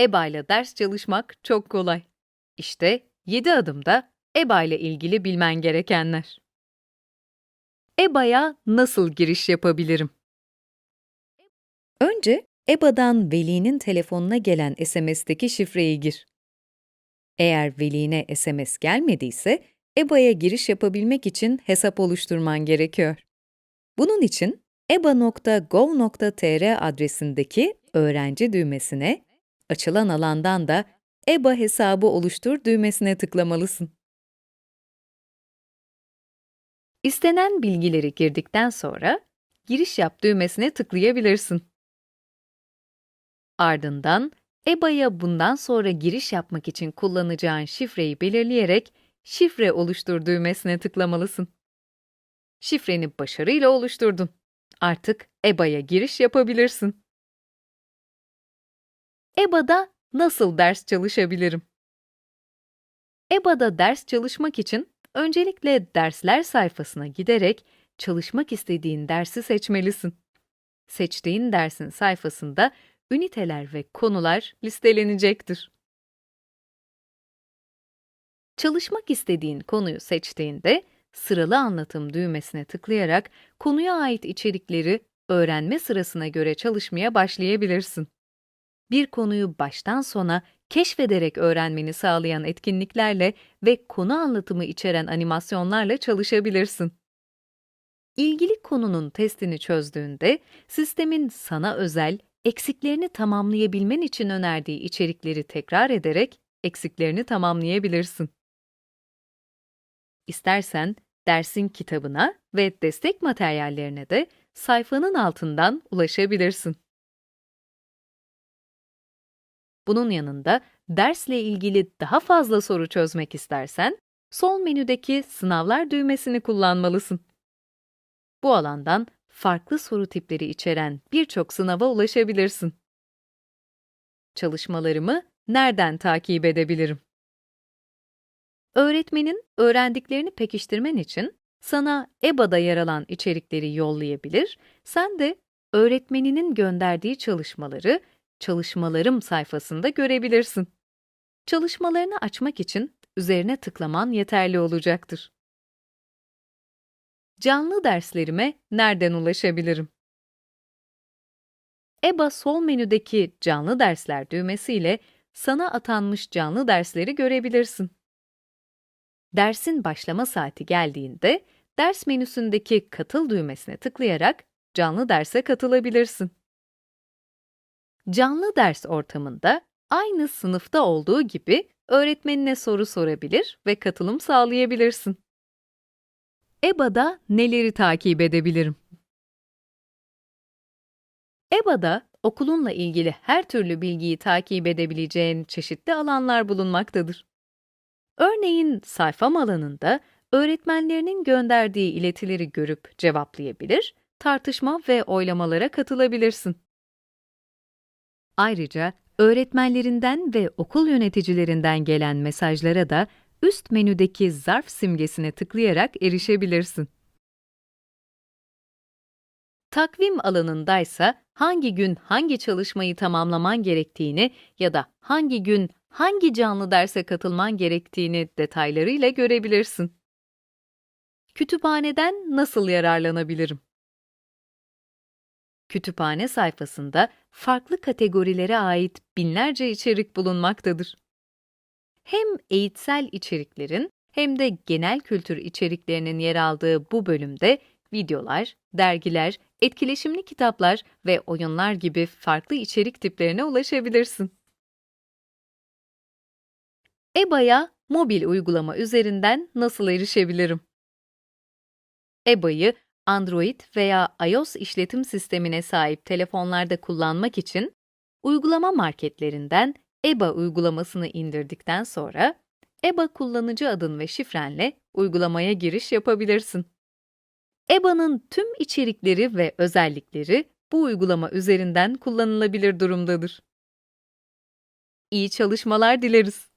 EBA ile ders çalışmak çok kolay. İşte 7 adımda EBA ile ilgili bilmen gerekenler. EBA'ya nasıl giriş yapabilirim? Önce EBA'dan velinin telefonuna gelen SMS'teki şifreyi gir. Eğer veline SMS gelmediyse, EBA'ya giriş yapabilmek için hesap oluşturman gerekiyor. Bunun için eba.gov.tr adresindeki öğrenci düğmesine, açılan alandan da EBA hesabı oluştur düğmesine tıklamalısın. İstenen bilgileri girdikten sonra giriş yap düğmesine tıklayabilirsin. Ardından EBA'ya bundan sonra giriş yapmak için kullanacağın şifreyi belirleyerek şifre oluştur düğmesine tıklamalısın. Şifreni başarıyla oluşturdun. Artık EBA'ya giriş yapabilirsin. EBA'da nasıl ders çalışabilirim? EBA'da ders çalışmak için öncelikle dersler sayfasına giderek çalışmak istediğin dersi seçmelisin. Seçtiğin dersin sayfasında üniteler ve konular listelenecektir. Çalışmak istediğin konuyu seçtiğinde sıralı anlatım düğmesine tıklayarak konuya ait içerikleri öğrenme sırasına göre çalışmaya başlayabilirsin. Bir konuyu baştan sona keşfederek öğrenmeni sağlayan etkinliklerle ve konu anlatımı içeren animasyonlarla çalışabilirsin. İlgili konunun testini çözdüğünde sistemin sana özel, eksiklerini tamamlayabilmen için önerdiği içerikleri tekrar ederek eksiklerini tamamlayabilirsin. İstersen dersin kitabına ve destek materyallerine de sayfanın altından ulaşabilirsin. Bunun yanında dersle ilgili daha fazla soru çözmek istersen, sol menüdeki sınavlar düğmesini kullanmalısın. Bu alandan farklı soru tipleri içeren birçok sınava ulaşabilirsin. Çalışmalarımı nereden takip edebilirim? Öğretmenin öğrendiklerini pekiştirmen için sana EBA'da yer alan içerikleri yollayabilir, sen de öğretmeninin gönderdiği çalışmaları Çalışmalarım sayfasında görebilirsin. Çalışmalarını açmak için üzerine tıklaman yeterli olacaktır. Canlı derslerime nereden ulaşabilirim? EBA sol menüdeki Canlı dersler düğmesiyle sana atanmış canlı dersleri görebilirsin. Dersin başlama saati geldiğinde ders menüsündeki Katıl düğmesine tıklayarak canlı derse katılabilirsin. Canlı ders ortamında aynı sınıfta olduğu gibi öğretmenine soru sorabilir ve katılım sağlayabilirsin. EBA'da neleri takip edebilirim? EBA'da okulunla ilgili her türlü bilgiyi takip edebileceğin çeşitli alanlar bulunmaktadır. Örneğin sayfam alanında öğretmenlerinin gönderdiği iletileri görüp cevaplayabilir, tartışma ve oylamalara katılabilirsin. Ayrıca öğretmenlerinden ve okul yöneticilerinden gelen mesajlara da üst menüdeki zarf simgesine tıklayarak erişebilirsin. Takvim alanındaysa hangi gün hangi çalışmayı tamamlaman gerektiğini ya da hangi gün hangi canlı derse katılman gerektiğini detaylarıyla görebilirsin. Kütüphaneden nasıl yararlanabilirim? Kütüphane sayfasında farklı kategorilere ait binlerce içerik bulunmaktadır. Hem eğitsel içeriklerin hem de genel kültür içeriklerinin yer aldığı bu bölümde videolar, dergiler, etkileşimli kitaplar ve oyunlar gibi farklı içerik tiplerine ulaşabilirsin. EBA'ya mobil uygulama üzerinden nasıl erişebilirim? EBA'yı Android veya iOS işletim sistemine sahip telefonlarda kullanmak için uygulama marketlerinden EBA uygulamasını indirdikten sonra EBA kullanıcı adın ve şifrenle uygulamaya giriş yapabilirsin. EBA'nın tüm içerikleri ve özellikleri bu uygulama üzerinden kullanılabilir durumdadır. İyi çalışmalar dileriz.